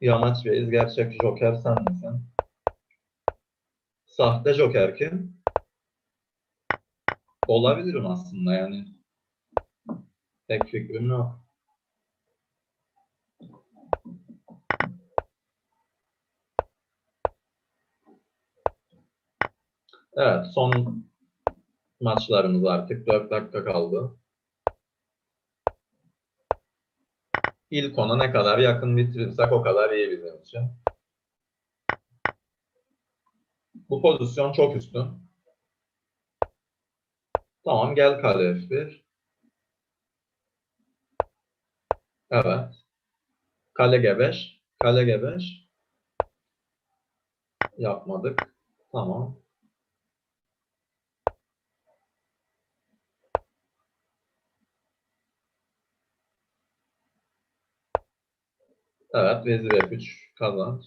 Yamaç Reis gerçek Joker sen misin? Sahte Joker kim? Olabilirim aslında yani. Tek fikrim yok. Evet, son maçlarımız artık 4 dakika kaldı. İlk ona ne kadar yakın bitirirsek o kadar iyi bizim için. Bu pozisyon çok üstün. Tamam gel kale F1. Evet. Kale G5. Kale G5. Yapmadık. Tamam. Evet, vezir F3 kazanç.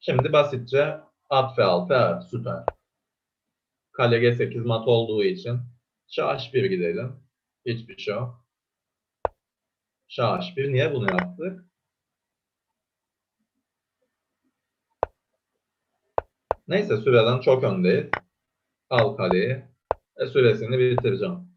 Şimdi basitçe at F6, evet süper. Kale G8 mat olduğu için Şah H1 gidelim. Hiçbir şey yok. Şah H1, niye bunu yaptık? Neyse süreden çok öndeyiz. Al kaleyi. E, süresini bitireceğim.